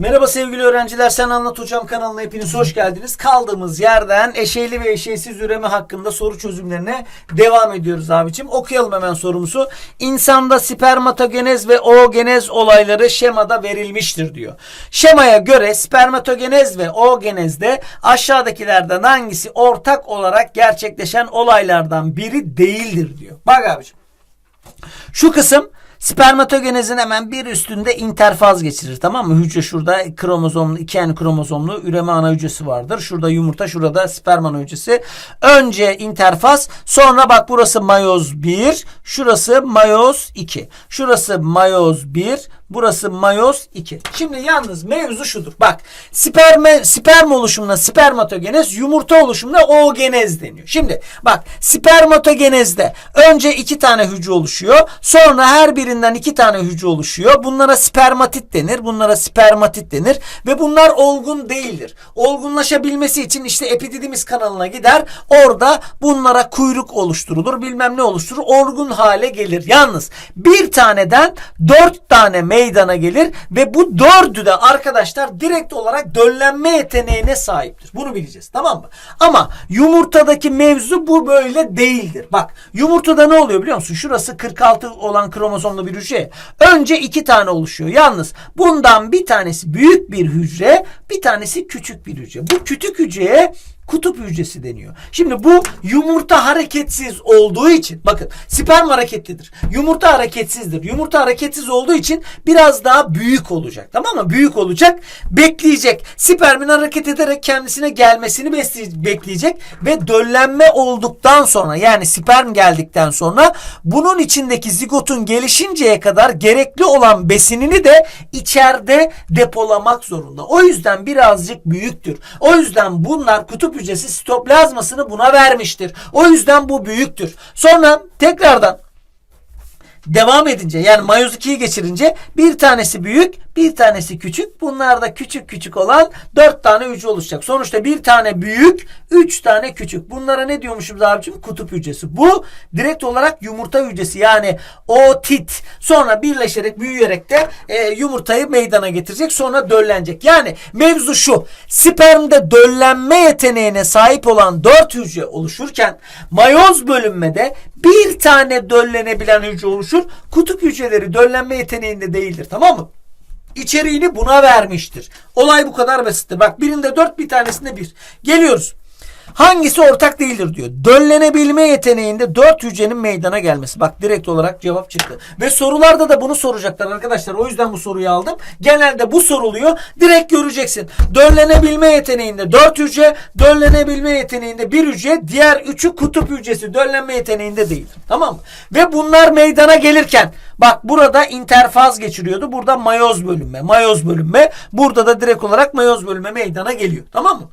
Merhaba sevgili öğrenciler. Sen Anlat Hocam kanalına hepiniz hoş geldiniz. Kaldığımız yerden eşeyli ve eşeğsiz üreme hakkında soru çözümlerine devam ediyoruz abicim. Okuyalım hemen sorumuzu. İnsanda spermatogenez ve oogenez olayları şemada verilmiştir diyor. Şemaya göre spermatogenez ve oogenezde aşağıdakilerden hangisi ortak olarak gerçekleşen olaylardan biri değildir diyor. Bak abicim. Şu kısım spermatogenezin hemen bir üstünde interfaz geçirir. Tamam mı? Hücre şurada kromozomlu, iki yani kromozomlu üreme ana hücresi vardır. Şurada yumurta, şurada sperm ana hücresi. Önce interfaz, sonra bak burası mayoz 1, şurası mayoz 2. Şurası mayoz 1, burası mayoz 2. Şimdi yalnız mevzu şudur. Bak sperme, sperm oluşumuna spermatogenez, yumurta oluşumuna oogenez deniyor. Şimdi bak spermatogenezde önce iki tane hücre oluşuyor. Sonra her birinden iki tane hücre oluşuyor. Bunlara spermatit denir. Bunlara spermatit denir. Ve bunlar olgun değildir. Olgunlaşabilmesi için işte epididimiz kanalına gider. Orada bunlara kuyruk oluşturulur. Bilmem ne oluşturur. Olgun hale gelir. Yalnız bir taneden dört tane meydana gelir. Ve bu dördü de arkadaşlar direkt olarak döllenme yeteneğine sahiptir. Bunu bileceğiz. Tamam mı? Ama yumurtadaki mevzu bu böyle değildir. Bak yumurtada ne oluyor biliyor musun? Şurası 46 olan kromozomlu bir hücre. Önce iki tane oluşuyor. Yalnız bundan bir tanesi büyük bir hücre, bir tanesi küçük bir hücre. Bu küçük hücreye kutup hücresi deniyor. Şimdi bu yumurta hareketsiz olduğu için bakın sperm hareketlidir. Yumurta hareketsizdir. Yumurta hareketsiz olduğu için biraz daha büyük olacak. Tamam mı? Büyük olacak. Bekleyecek. Spermin hareket ederek kendisine gelmesini bekleyecek ve döllenme olduktan sonra yani sperm geldikten sonra bunun içindeki zigotun gelişinceye kadar gerekli olan besinini de içeride depolamak zorunda. O yüzden birazcık büyüktür. O yüzden bunlar kutup hücresi sitoplazmasını buna vermiştir. O yüzden bu büyüktür. Sonra tekrardan devam edince yani mayoz 2'yi geçirince bir tanesi büyük bir tanesi küçük. Bunlar da küçük küçük olan dört tane hücre oluşacak. Sonuçta bir tane büyük üç tane küçük. Bunlara ne diyormuşuz abicim? Kutup hücresi. Bu direkt olarak yumurta hücresi yani otit. Sonra birleşerek büyüyerek de e, yumurtayı meydana getirecek. Sonra döllenecek. Yani mevzu şu. Spermde döllenme yeteneğine sahip olan dört hücre oluşurken mayoz bölünmede bir tane döllenebilen hücre oluşur. Kutup hücreleri döllenme yeteneğinde değildir. Tamam mı? İçeriğini buna vermiştir. Olay bu kadar basittir. Bak birinde dört bir tanesinde bir. Geliyoruz. Hangisi ortak değildir diyor. Döllenebilme yeteneğinde dört hücrenin meydana gelmesi. Bak direkt olarak cevap çıktı. Ve sorularda da bunu soracaklar arkadaşlar. O yüzden bu soruyu aldım. Genelde bu soruluyor. Direkt göreceksin. Döllenebilme yeteneğinde dört hücre, döllenebilme yeteneğinde bir hücre, diğer üçü kutup hücresi döllenme yeteneğinde değildir. Tamam mı? Ve bunlar meydana gelirken bak burada interfaz geçiriyordu. Burada mayoz bölünme, mayoz bölünme. Burada da direkt olarak mayoz bölünme meydana geliyor. Tamam mı?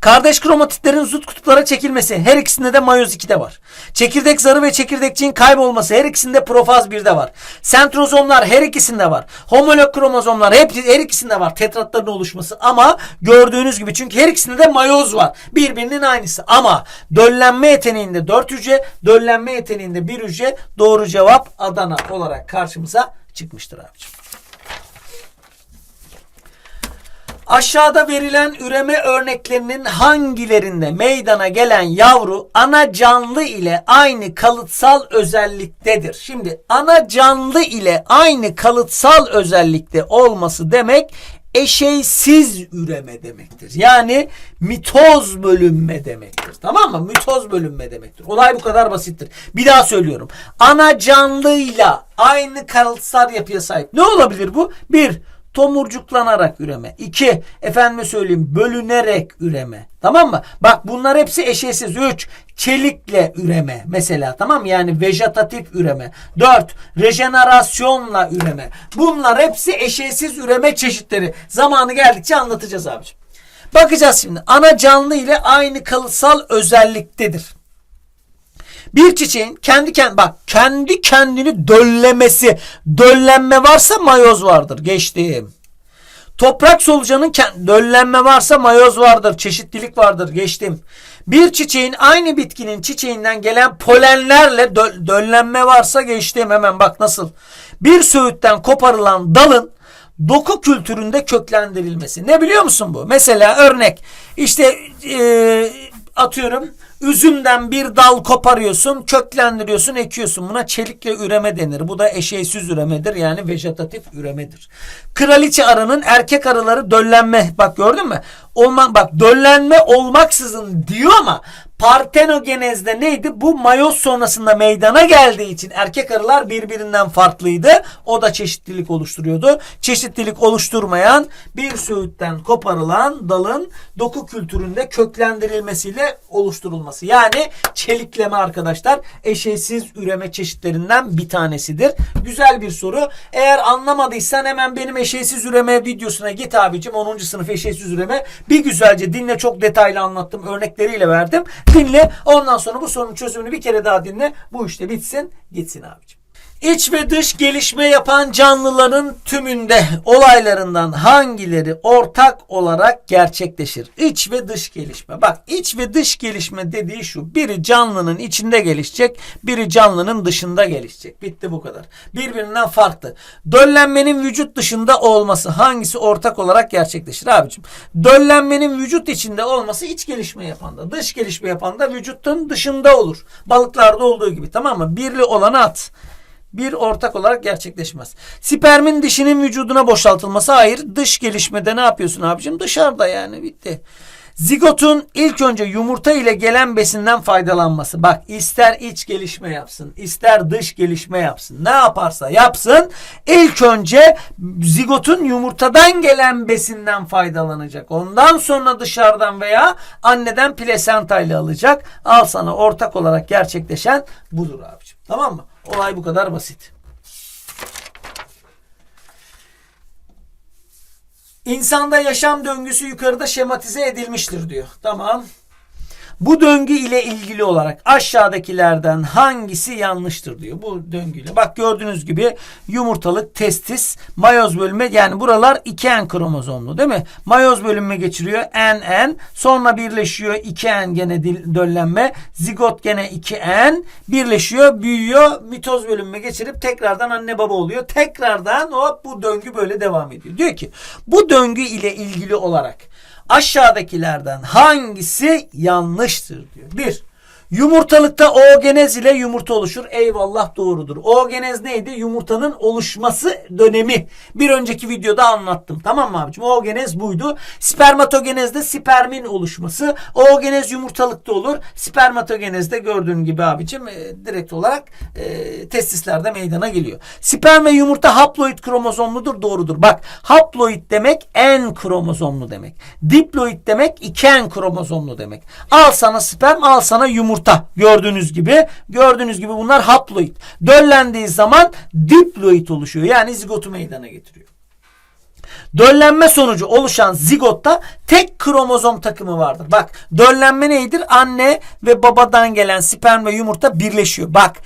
Kardeş kromatitlerin zıt kutuplara çekilmesi her ikisinde de mayoz 2'de var. Çekirdek zarı ve çekirdekçiğin kaybolması her ikisinde profaz 1'de var. Sentrozomlar her ikisinde var. Homolog kromozomlar hep her ikisinde var. Tetratların oluşması ama gördüğünüz gibi çünkü her ikisinde de mayoz var. Birbirinin aynısı ama döllenme yeteneğinde 4 hücre, döllenme yeteneğinde 1 hücre doğru cevap Adana olarak karşımıza çıkmıştır abiciğim. Aşağıda verilen üreme örneklerinin hangilerinde meydana gelen yavru ana canlı ile aynı kalıtsal özelliktedir? Şimdi ana canlı ile aynı kalıtsal özellikte olması demek eşeysiz üreme demektir. Yani mitoz bölünme demektir. Tamam mı? Mitoz bölünme demektir. Olay bu kadar basittir. Bir daha söylüyorum. Ana canlıyla aynı kalıtsal yapıya sahip. Ne olabilir bu? Bir, tomurcuklanarak üreme. 2. Efendime söyleyeyim bölünerek üreme. Tamam mı? Bak bunlar hepsi eşeğsiz. 3. Çelikle üreme mesela tamam mı? Yani vejetatif üreme. 4. Rejenerasyonla üreme. Bunlar hepsi eşeğsiz üreme çeşitleri. Zamanı geldikçe anlatacağız abiciğim. Bakacağız şimdi. Ana canlı ile aynı kalıtsal özelliktedir. Bir çiçeğin kendi kend bak kendi kendini döllemesi, döllenme varsa mayoz vardır. Geçtim. Toprak solucanın döllenme varsa mayoz vardır, çeşitlilik vardır. Geçtim. Bir çiçeğin aynı bitkinin çiçeğinden gelen polenlerle dö- döllenme varsa geçtim hemen bak nasıl. Bir söğütten koparılan dalın doku kültüründe köklendirilmesi. Ne biliyor musun bu? Mesela örnek işte e, atıyorum üzümden bir dal koparıyorsun, köklendiriyorsun, ekiyorsun. Buna çelikle üreme denir. Bu da eşeğsiz üremedir. Yani vejetatif üremedir. Kraliçe arının erkek arıları döllenme. Bak gördün mü? Olma, bak döllenme olmaksızın diyor ama partenogenezde neydi? Bu mayoz sonrasında meydana geldiği için erkek arılar birbirinden farklıydı. O da çeşitlilik oluşturuyordu. Çeşitlilik oluşturmayan bir söğütten koparılan dalın doku kültüründe köklendirilmesiyle oluşturulması. Yani çelikleme arkadaşlar eşeğsiz üreme çeşitlerinden bir tanesidir. Güzel bir soru. Eğer anlamadıysan hemen benim eşeğsiz üreme videosuna git abicim. 10. sınıf eşeğsiz üreme. Bir güzelce dinle çok detaylı anlattım. Örnekleriyle verdim. Dinle. Ondan sonra bu sorunun çözümünü bir kere daha dinle. Bu işte bitsin. Gitsin abicim. İç ve dış gelişme yapan canlıların tümünde olaylarından hangileri ortak olarak gerçekleşir? İç ve dış gelişme. Bak iç ve dış gelişme dediği şu. Biri canlının içinde gelişecek, biri canlının dışında gelişecek. Bitti bu kadar. Birbirinden farklı. Döllenmenin vücut dışında olması hangisi ortak olarak gerçekleşir abicim? Döllenmenin vücut içinde olması iç gelişme yapanda. Dış gelişme yapanda vücutun dışında olur. Balıklarda olduğu gibi tamam mı? Birli olanı at bir ortak olarak gerçekleşmez. Spermin dişinin vücuduna boşaltılması hayır. Dış gelişmede ne yapıyorsun abicim? Dışarıda yani bitti. Zigotun ilk önce yumurta ile gelen besinden faydalanması. Bak ister iç gelişme yapsın, ister dış gelişme yapsın. Ne yaparsa yapsın ilk önce zigotun yumurtadan gelen besinden faydalanacak. Ondan sonra dışarıdan veya anneden plasenta ile alacak. Al sana ortak olarak gerçekleşen budur abicim. Tamam mı? Olay bu kadar basit. İnsanda yaşam döngüsü yukarıda şematize edilmiştir diyor. Tamam. Bu döngü ile ilgili olarak aşağıdakilerden hangisi yanlıştır diyor. Bu döngüyle. Bak gördüğünüz gibi yumurtalık, testis, mayoz bölünme yani buralar 2N kromozomlu değil mi? Mayoz bölünme geçiriyor NN sonra birleşiyor 2N gene döllenme zigot gene 2N birleşiyor büyüyor mitoz bölünme geçirip tekrardan anne baba oluyor. Tekrardan hop bu döngü böyle devam ediyor. Diyor ki bu döngü ile ilgili olarak aşağıdakilerden hangisi yanlıştır diyor. Bir, yumurtalıkta oogenez ile yumurta oluşur. Eyvallah doğrudur. Oogenez neydi? Yumurtanın oluşması dönemi. Bir önceki videoda anlattım. Tamam mı abicim? Oogenez buydu. Spermatogenezde spermin oluşması. Oogenez yumurtalıkta olur. Spermatogenezde gördüğün gibi abicim e, direkt olarak e, testislerde meydana geliyor. Sperm ve yumurta haploid kromozomludur. Doğrudur. Bak haploid demek en kromozomlu demek. Diploid demek iken kromozomlu demek. Al sana sperm al sana yumurta. Gördüğünüz gibi. Gördüğünüz gibi bunlar haploid. Döllendiği zaman diploid oluşuyor. Yani zigotu meydana getiriyor. Döllenme sonucu oluşan zigotta tek kromozom takımı vardır. Bak döllenme nedir? Anne ve babadan gelen sperm ve yumurta birleşiyor. Bak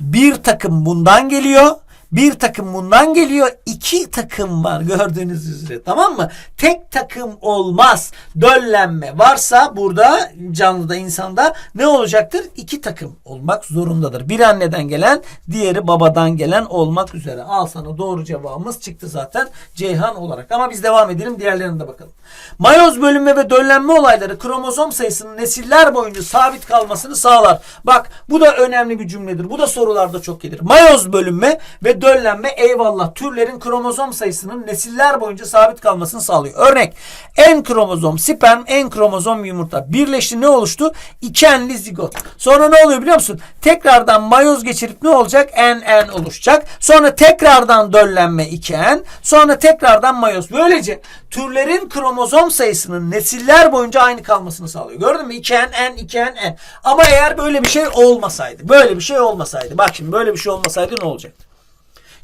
bir takım bundan geliyor. Bir takım bundan geliyor. iki takım var gördüğünüz üzere. Tamam mı? Tek takım olmaz. Döllenme varsa burada canlıda insanda ne olacaktır? İki takım olmak zorundadır. Bir anneden gelen diğeri babadan gelen olmak üzere. Al sana doğru cevabımız çıktı zaten Ceyhan olarak. Ama biz devam edelim diğerlerine de bakalım. Mayoz bölünme ve döllenme olayları kromozom sayısının nesiller boyunca sabit kalmasını sağlar. Bak bu da önemli bir cümledir. Bu da sorularda çok gelir. Mayoz bölünme ve döllenme eyvallah türlerin kromozom sayısının nesiller boyunca sabit kalmasını sağlıyor. Örnek en kromozom sperm en kromozom yumurta birleşti ne oluştu? İkenli zigot. Sonra ne oluyor biliyor musun? Tekrardan mayoz geçirip ne olacak? En en oluşacak. Sonra tekrardan döllenme 2N. Sonra tekrardan mayoz. Böylece türlerin kromozom sayısının nesiller boyunca aynı kalmasını sağlıyor. Gördün mü? 2N, N, 2N, N. Ama eğer böyle bir şey olmasaydı, böyle bir şey olmasaydı, bak şimdi böyle bir şey olmasaydı ne olacaktı?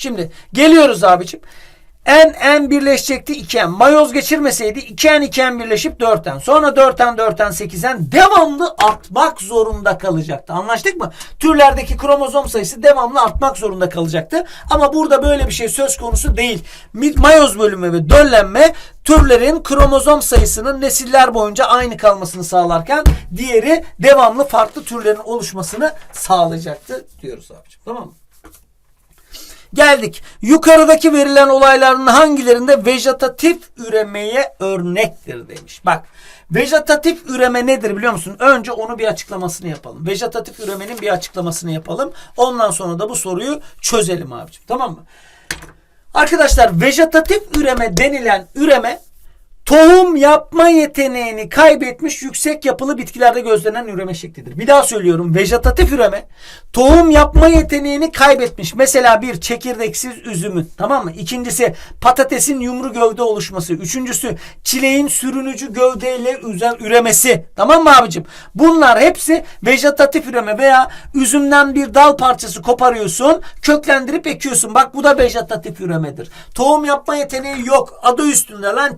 Şimdi geliyoruz abicim. En en birleşecekti 2n. Mayoz geçirmeseydi 2n 2n birleşip 4n. Sonra 4n 4n 8n devamlı artmak zorunda kalacaktı. Anlaştık mı? Türlerdeki kromozom sayısı devamlı artmak zorunda kalacaktı. Ama burada böyle bir şey söz konusu değil. Mayoz bölünme ve döllenme türlerin kromozom sayısının nesiller boyunca aynı kalmasını sağlarken diğeri devamlı farklı türlerin oluşmasını sağlayacaktı diyoruz abicim. Tamam mı? Geldik. Yukarıdaki verilen olayların hangilerinde vejetatif üremeye örnektir demiş. Bak vejetatif üreme nedir biliyor musun? Önce onu bir açıklamasını yapalım. Vejetatif üremenin bir açıklamasını yapalım. Ondan sonra da bu soruyu çözelim abicim. Tamam mı? Arkadaşlar vejetatif üreme denilen üreme tohum yapma yeteneğini kaybetmiş yüksek yapılı bitkilerde gözlenen üreme şeklidir. Bir daha söylüyorum. Vejetatif üreme tohum yapma yeteneğini kaybetmiş. Mesela bir çekirdeksiz üzümün tamam mı? İkincisi patatesin yumru gövde oluşması. Üçüncüsü çileğin sürünücü gövdeyle üremesi. Tamam mı abicim? Bunlar hepsi vejetatif üreme veya üzümden bir dal parçası koparıyorsun, köklendirip ekiyorsun. Bak bu da vejetatif üremedir. Tohum yapma yeteneği yok. Adı üstünde lan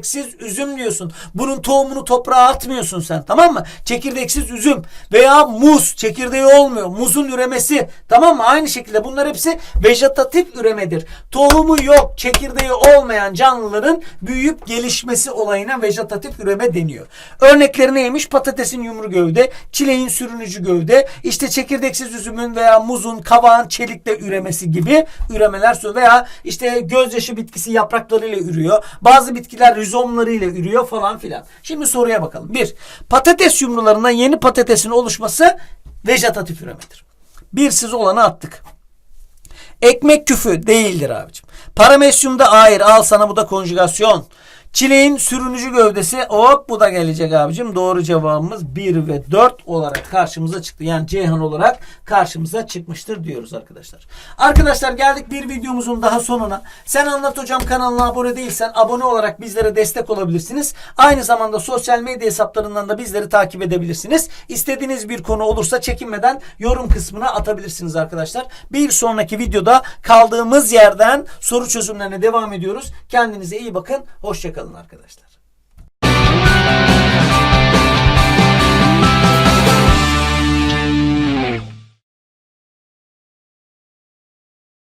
çekirdeksiz üzüm diyorsun. Bunun tohumunu toprağa atmıyorsun sen. Tamam mı? Çekirdeksiz üzüm veya muz çekirdeği olmuyor. Muzun üremesi. Tamam mı? Aynı şekilde bunlar hepsi vejetatif üremedir. Tohumu yok, çekirdeği olmayan canlıların büyüyüp gelişmesi olayına vejetatif üreme deniyor. Örnekleri neymiş? Patatesin yumru gövde, çileğin sürünücü gövde, işte çekirdeksiz üzümün veya muzun, kavağın çelikle üremesi gibi üremeler. Veya işte gözyaşı bitkisi yapraklarıyla ürüyor. Bazı bitkiler rizomlarıyla ürüyor falan filan. Şimdi soruya bakalım. Bir, patates yumrularından yeni patatesin oluşması vejetatif üremedir. Bir siz olanı attık. Ekmek küfü değildir abicim. Paramesyumda hayır al sana bu da konjugasyon. Çileğin sürünücü gövdesi hop bu da gelecek abicim. Doğru cevabımız 1 ve 4 olarak karşımıza çıktı. Yani Ceyhan olarak karşımıza çıkmıştır diyoruz arkadaşlar. Arkadaşlar geldik bir videomuzun daha sonuna. Sen Anlat Hocam kanalına abone değilsen abone olarak bizlere destek olabilirsiniz. Aynı zamanda sosyal medya hesaplarından da bizleri takip edebilirsiniz. İstediğiniz bir konu olursa çekinmeden yorum kısmına atabilirsiniz arkadaşlar. Bir sonraki videoda kaldığımız yerden soru çözümlerine devam ediyoruz. Kendinize iyi bakın. Hoşçakalın arkadaşlar.